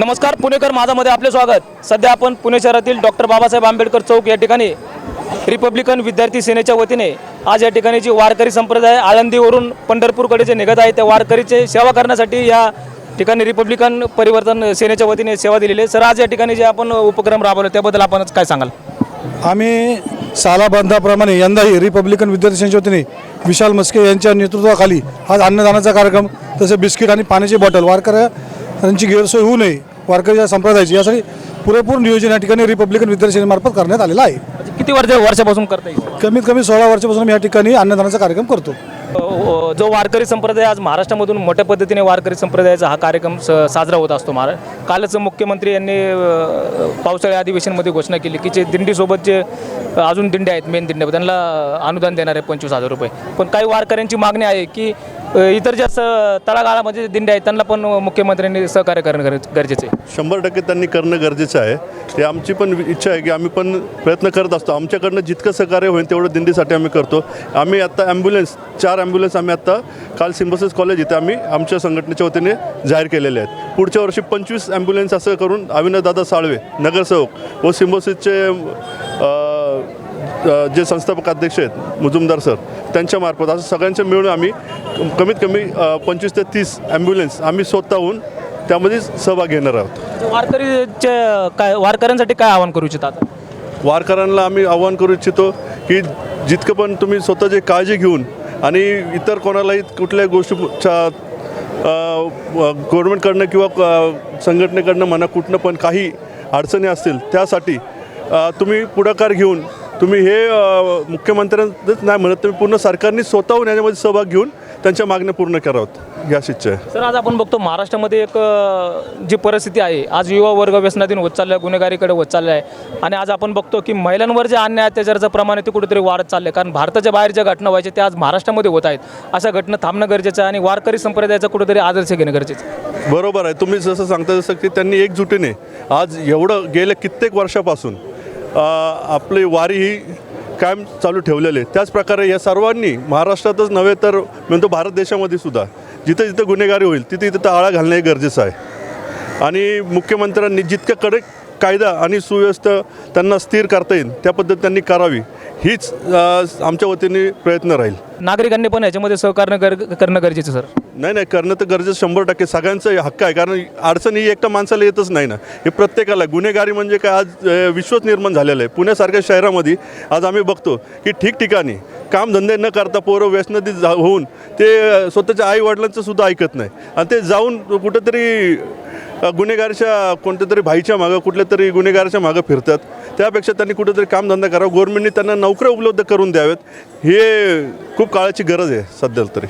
नमस्कार पुणेकर माझामध्ये आपले स्वागत. सध्या आपण पुणे शहरातील डॉक्टर बाबासाहेब आंबेडकर चौक या ठिकाणी रिपब्लिकन विद्यार्थी सेनेच्या वतीने आज या ठिकाणी जी वारकरी संप्रदाय आळंदीवरून पंढरपूरकडे जे निघत आहे त्या वारकरीचे सेवा करण्यासाठी या ठिकाणी रिपब्लिकन परिवर्तन सेनेच्या वतीने सेवा दिलेली आहे. सर आज या ठिकाणी जे आपण उपक्रम राबवले त्याबद्दल आपण काय सांगाल? आम्ही सालाबंधाप्रमाणे यंदाही रिपब्लिकन विद्यार्थी सेनेच्या वतीने विशाल मस्के यांच्या नेतृत्वाखाली आज अन्नदानाचा कार्यक्रम तसे बिस्किट आणि पाण्याची बॉटल. वारकऱ्यांची गैरसोय होऊ नये वारकरी संप्रदायाची यासाठी पुरेपूर नियोजन या ठिकाणी रिपब्लिकन विद्यार्थी सेनेमार्फत करण्यात आलेलं आहे. म्हणजे किती वर्ष वर्षापासून करता येईल कमीत कमी सोळा वर्षापासून आम्ही या ठिकाणी अन्नदानाचा कार्यक्रम करतो. जो वारकरी संप्रदाय आज महाराष्ट्रामधून मोठ्या पद्धतीने वारकरी संप्रदायाचा हा कार्यक्रम स साजरा होत असतो. महारा कालच मुख्यमंत्री यांनी पावसाळी अधिवेशनमध्ये घोषणा केली की जे दिंडीसोबत जे अजून दिंडे आहेत मेन दिंडे त्यांना अनुदान देणार आहे पंचवीस हजार रुपये. पण काही वारकऱ्यांची मागणी आहे की इतर ज्या स तळागाळामध्ये दिंड्या आहेत त्यांना पण मुख्यमंत्र्यांनी सहकार्य करणं गरज- गरजेचं आहे. शंभर टक्के त्यांनी करणं गरजेचं आहे. ते आमची पण इच्छा आहे की आम्ही पण प्रयत्न करत असतो. आमच्याकडनं जितकं सहकार्य होईल तेवढं दिंडीसाठी आम्ही करतो. आम्ही आत्ता ॲम्ब्युलन्स चार ॲम्ब्युलन्स आम्ही आत्ता काल सिम्बोसिस कॉलेज इथे आम्ही आमच्या संघटनेच्या वतीने जाहीर केलेले आहेत. पुढच्या वर्षी पंचवीस ॲम्ब्युलन्स असं करून अविनाशदादा साळवे नगरसेवक व सिम्बोसिसचे जे संस्थापक अध्यक्ष आहेत मुजुमदार सर त्यांच्यामार्फत असं सगळ्यांचं मिळून आम्ही कमीत कमी पंचवीस ते तीस ॲम्ब्युलन्स आम्ही स्वतःहून त्यामध्ये सहभाग घेणार आहोत. वारकरीचे काय वारकऱ्यांसाठी काय आवाहन करू इच्छितात वारकऱ्यांना आम्ही आव्हान करू इच्छितो की जितकं पण तुम्ही स्वतःची काळजी घेऊन आणि इतर कोणालाही कुठल्याही गोष्टीच्या गव्हर्नमेंटकडनं किंवा संघटनेकडनं म्हणा कुठनं पण काही अडचणी असतील त्यासाठी तुम्ही पुढाकार घेऊन तुम्ही हे मुख्यमंत्र्यांच नाही म्हणत तुम्ही पूर्ण सरकारने स्वतःहून याच्यामध्ये सहभाग घेऊन त्यांच्या मागण्या पूर्ण कराव्यात याच इच्छा आहे सर आज आपण बघतो महाराष्ट्रामध्ये एक जी परिस्थिती आहे आज युवा वर्ग व्यसनाधीन होत चालला आहे गुन्हेगारीकडे होत चालला आहे आणि आज आपण बघतो की महिलांवर जे अन्याय अत्याचाराचं प्रमाण आहे ते कुठेतरी वाढत चाललं आहे कारण भारताच्या बाहेर ज्या घटना व्हायच्या त्या आज महाराष्ट्रामध्ये होत आहेत. अशा घटना थांबणं गरजेचं आहे आणि वारकरी संप्रदायाचा कुठेतरी आदर्श घेणं गरजेचं आहे. बरोबर आहे. तुम्ही जसं सांगता जसं की त्यांनी एकजुटीने आज एवढं गेल्या कित्येक वर्षापासून आपली वारी ही कायम चालू ठेवलेले आहे. या सर्वांनी महाराष्ट्रातच नव्हे तर म्हणतो भारत देशामध्ये सुद्धा जिथं जिथं गुन्हेगारी होईल तिथे तिथं आळा घालणं हे गरजेचं आहे. आणि मुख्यमंत्र्यांनी जितक्या कडक कायदा आणि सुव्यवस्था त्यांना स्थिर करता येईल त्या पद्धती त्यांनी करावी. हीच आमच्या वतीने प्रयत्न राहील. नागरिकांनी पण याच्यामध्ये सहकार्य कर करणं गरजेचं सर. नाही नाही करणं तर गरजेचं शंभर टक्के. सगळ्यांचं हक्क आहे कारण अडचण ही एकटा माणसाला येतच नाही ना. हे प्रत्येकाला. गुन्हेगारी म्हणजे काय आज विश्वच निर्माण झालेलं आहे. पुण्यासारख्या शहरामध्ये आज आम्ही बघतो की ठिकठिकाणी कामधंदे न करता पोरं व्यसनदी जा होऊन ते स्वतःच्या आई वडिलांचं सुद्धा ऐकत नाही. आणि ते जाऊन कुठंतरी गुन्हेगारच्या कोणत्या तरी भाईच्या मागं कुठल्या तरी गुन्हेगाराच्या मागं फिरतात. त्यापेक्षा त्यांनी कुठेतरी कामधंदा करावा. गव्हर्नमेंटने त्यांना नोकऱ्या उपलब्ध करून द्याव्यात. हे खूप काळाची गरज आहे सध्या तरी.